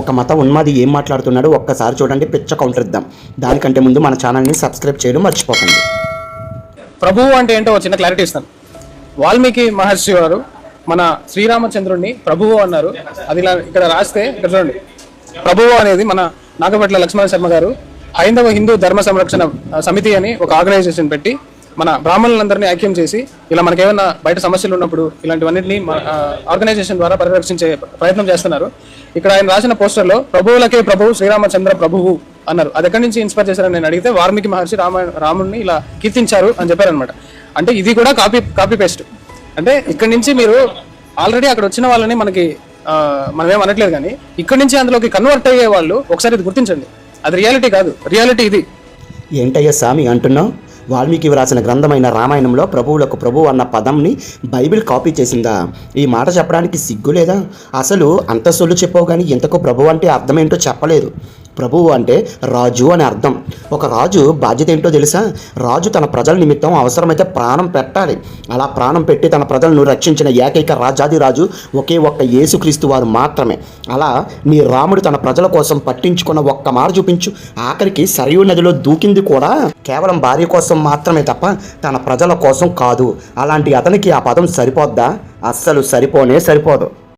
ఒక మత ఉన్మాది ఏం మాట్లాడుతున్నాడో ఒక్కసారి చూడండి పిచ్చ కౌంటర్ ఇద్దాం. దానికంటే ముందు మన ఛానల్ని సబ్స్క్రైబ్ చేయడం మర్చిపోకండి. ప్రభువు అంటే ఏంటో చిన్న క్లారిటీ ఇస్తాను. వాల్మీకి మహర్షి వారు మన శ్రీరామచంద్రుడిని ప్రభువు అన్నారు. అది ఇలా ఇక్కడ రాస్తే ఇక్కడ చూడండి. ప్రభువు అనేది మన నాగపట్ల లక్ష్మణ శర్మ గారు హైందవ హిందూ ధర్మ సంరక్షణ సమితి అని ఒక ఆర్గనైజేషన్ పెట్టి మన బ్రాహ్మణులందరినీ ఐక్యం చేసి ఇలా మనకేమైనా బయట సమస్యలు ఉన్నప్పుడు ఇలాంటివన్నింటినీ ఆర్గనైజేషన్ ద్వారా పరిరక్షించే ప్రయత్నం చేస్తున్నారు. ఇక్కడ ఆయన రాసిన పోస్టర్లో ప్రభువులకే ప్రభువు శ్రీరామచంద్ర ప్రభువు అన్నారు. అది ఎక్కడి నుంచి ఇన్స్పైర్ చేశారని నేను అడిగితే వాల్మీకి మహర్షి రామ రాముడిని ఇలా కీర్తించారు అని చెప్పారనమాట అంటే ఇది కూడా కాపీ కాపీ పేస్ట్. అంటే ఇక్కడి నుంచి మీరు ఆల్రెడీ అక్కడ వచ్చిన వాళ్ళని మనకి మనమేం అనట్లేదు కానీ ఇక్కడి నుంచి అందులోకి కన్వర్ట్ అయ్యే వాళ్ళు ఒకసారి ఇది గుర్తించండి. అది రియాలిటీ కాదు. రియాలిటీ ఇది. ఏంటయ్యా స్వామి అంటున్నావు? వాల్మీకి వ్రాసిన గ్రంథమైన రామాయణంలో ప్రభువులకు ప్రభు అన్న పదంని బైబిల్ కాపీ చేసిందా? ఈ మాట చెప్పడానికి సిగ్గు లేదా? అసలు అంత సొల్లు చెప్పవు కానీ ఇంతకు ప్రభు అంటే అర్థం ఏంటో చెప్పలేదు. ప్రభువు అంటే రాజు అని అర్థం. ఒక రాజు బాధ్యత ఏంటో తెలుసా? రాజు తన ప్రజల నిమిత్తం అవసరమైతే ప్రాణం పెట్టాలి. అలా ప్రాణం పెట్టి తన ప్రజలను రక్షించిన ఏకైక రాజాది రాజు ఒకే ఒక్క యేసుక్రీస్తు వారు మాత్రమే. అలా నీ రాముడు తన ప్రజల కోసం పట్టించుకున్న ఒక్క మారు చూపించు. ఆఖరికి సరియు నదిలో దూకింది కూడా కేవలం భార్య కోసం మాత్రమే తప్ప తన ప్రజల కోసం కాదు. అలాంటి అతనికి ఆ పదం సరిపోద్దా? అస్సలు సరిపోనే సరిపోదు.